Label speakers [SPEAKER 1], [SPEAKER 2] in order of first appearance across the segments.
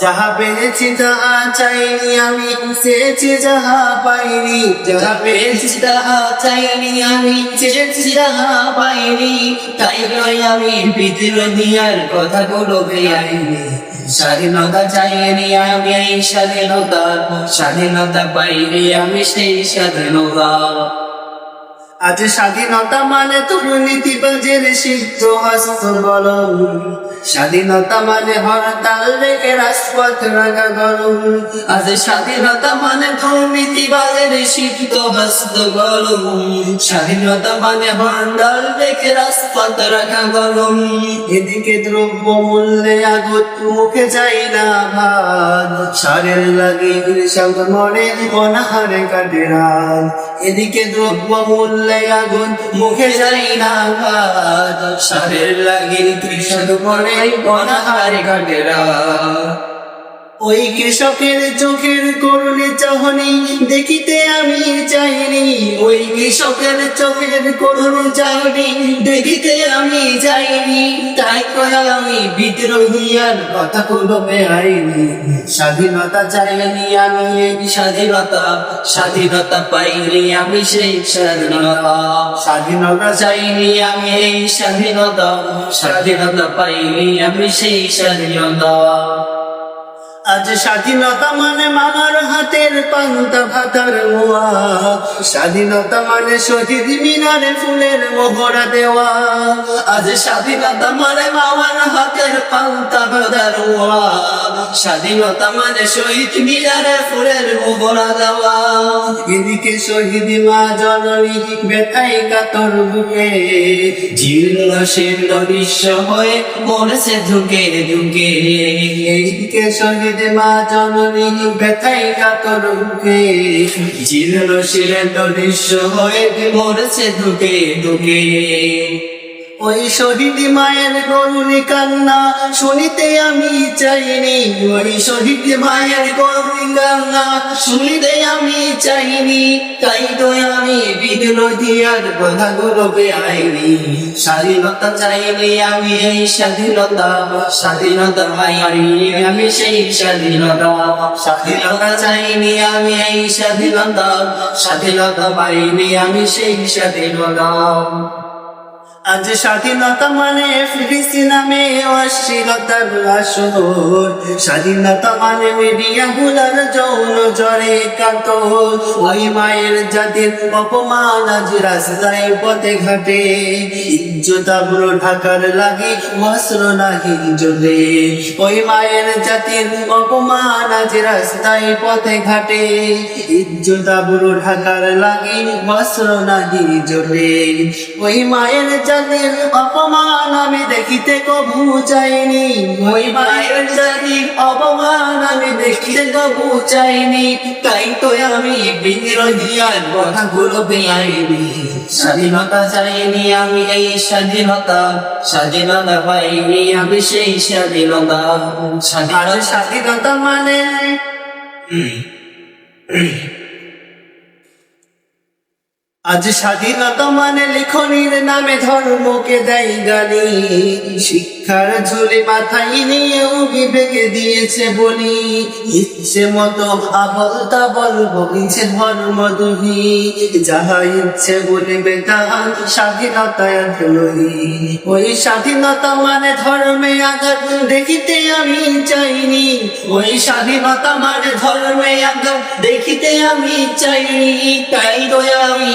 [SPEAKER 1] যাহা পেয়েছি তাহা চাইনি আমি, চেয়েছি যাহা পাইনি। যাহা পেয়েছি তাহা চাইনি আমি, চেয়েছি যাহা পাইনি। তাই নয় আমি বিদ্রোহী আর কথা গুলো বেআইনি। স্বাধীনতা চাইনি আমি এই স্বাধীনতা স্বাধীনতা পাইনি আমি সেই স্বাধীনতা। আজ স্বাধীনতা মানে দুর্নীতি দুর্নীতিবাজের সিদ্ধ হস্ত বলম। স্বাধীনতা মানে হরতাল রেখে রাজপথ রাখা গরম। আজ স্বাধীনতা মানে দুর্নীতিবাজের সিদ্ধ হস্ত গরম স্বাধীনতা মানে হরতাল রেখে রাজপথ রাখা গরম। এদিকে দ্রব্য মূল্যে আগত মুখে যাই না ভাত। সারের লাগে কৃষক মরে অনাহারে কাটে রাত। এদিকে আগুন, মুখে যাই না ভাত সারের লাগে কৃষক পরে অনাহারে ঘটেরা। ওই কৃষকের চোখের করুণে চাহনি, দেখিতে আমি চাইনি ওই কৃষকের চোখের করুণে চাহনি দেখিতে আমি চাইনি তাই করে আমি বিদ্রোহী আর কথা কোনো বেআইনি স্বাধীনতা চাইনি আমি, এই স্বাধীনতা স্বাধীনতা পাইনি আমি সেই স্বাধীনতা। স্বাধীনতা চাইনি আমি, এই স্বাধীনতা স্বাধীনতা পাইনি আমি সেই স্বাধীনতা। আজ স্বাধীনতা মানে মামার হাতের পান্তা ভাতার মোয়া। স্বাধীনতা মানে শহীদ মিনারে ফুলের মোহরা দেওয়া। আজ স্বাধীনতা মানে মামার হাতের পান্তা ভাতার মোয়া। স্বাধীনতা মানে শহীদ মিনারে ফুলের মোহরা দেওয়া। এদিকে শহীদ মা জননী বেথাই কাতর বুকে। জীর্ণ শীর্ণ বিশ্ব হয়ে মরেছে ঢুকে ঢুকে এইদিকে শহীদ মা জননী ব্যথাই কাতর বুকে জীর্ণ শীর্ণ বিশ্ব হয়ে মরেছে ঢুকে ঢুকে ওই শহীদ মায়ের করুণী কান্না শুনিতে আমি চাইনি ওই শহীদ মায়ের করুণী কান্না শুনিতে আমি চাইনি তাই তো আমি বিদ্রোহী আর কথা গৌরবে আইনি। স্বাধীনতা চাইনি আমি এই স্বাধীনতা স্বাধীনতা পাইনি আমি সেই স্বাধীনতা। স্বাধীনতা চাইনি আমি এই স্বাধীনতা স্বাধীনতা পাইনি আমি সেই স্বাধীনতা। আজ স্বাধীনতা মানে ফিরিসি নামে অশ্লীলতার আসর। স্বাধীনতা মানে মিডিয়া গুলার যৌন জরে কাত ওই মায়ের জাতির অপমান আজ রাস্তায় পথে ঘাটে। ইজ্জত ঢাকার লাগে বস্ত্র নাহি জলে ওই মায়ের জাতির অপমান আজ রাস্তায় পথে ঘাটে। ইজ্জত আবরো ঢাকার লাগে বস্ত্র নাহি জলে ওই মায়ের জাতির অপমান আমি দেখিতে কবু চাইনি। ওই মায়ের জাতির অপমান আমি দেখিতে কবু চাইনি। তাই তো আমি বিরোধী আর কথাগুলো বেআইনি। স্বাধীনতা চাইনি আমি এই স্বাধীনতা। স্বাধীনতা পাইনি আমি সেই স্বাধীনতা। স্বাধীনতা স্বাধীনতা মানে আজ স্বাধীনতা মানে লিখনির নামে ধর্মকে দেয় গালি। শিক্ষার ঝুলি মাথায় নিয়েও বিবেকে দিয়েছে বলি। ইচ্ছে মতো আবল তাবল বলিছে ধর্ম দুহি। যাহা ইচ্ছে বলিবে তাহা স্বাধীনতায় লই ওই স্বাধীনতা মানে ধর্মে আঘাত দেখিতে আমি চাইনি। ওই স্বাধীনতা মানে ধর্মে আঘাত দেখিতে আমি চাইনি। তাই তো আমি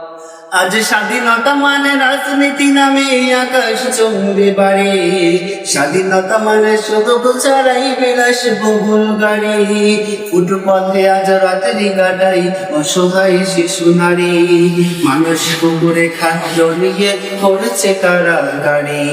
[SPEAKER 1] আজ স্বাধীনতা মানে রাজনীতি নামে আকাশ চন্দ্রে বাড়ে। স্বাধীনতা মানে শুধু ছাড়াই বিলাস বহুল গাড়ি। ফুটপথে আজ রাত্রি কাটাই অসহায় শিশু নারী। মানুষ কুকুরে খাদ্য নিয়ে পড়েছে কারাগারে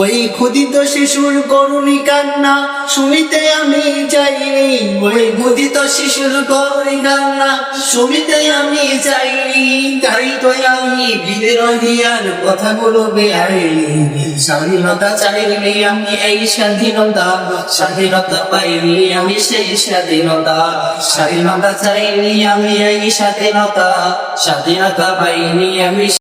[SPEAKER 1] ওই ক্ষুদিত শিশুর করুণী কান্না শুনিতে আমি চাইনি। ওই ক্ষুদিত শিশুর করুণী কান্না শুনিতে আমি চাইনি। তাই তো আমি বিদ্রোহী আর কথাগুলো বেআইনি স্বাধীনতা চাইলে আমি এই স্বাধীনতা স্বাধীনতা পাইনি আমি সেই স্বাধীনতা। স্বাধীনতা চাইনি আমি এই স্বাধীনতা স্বাধীনতা পাইনি আমি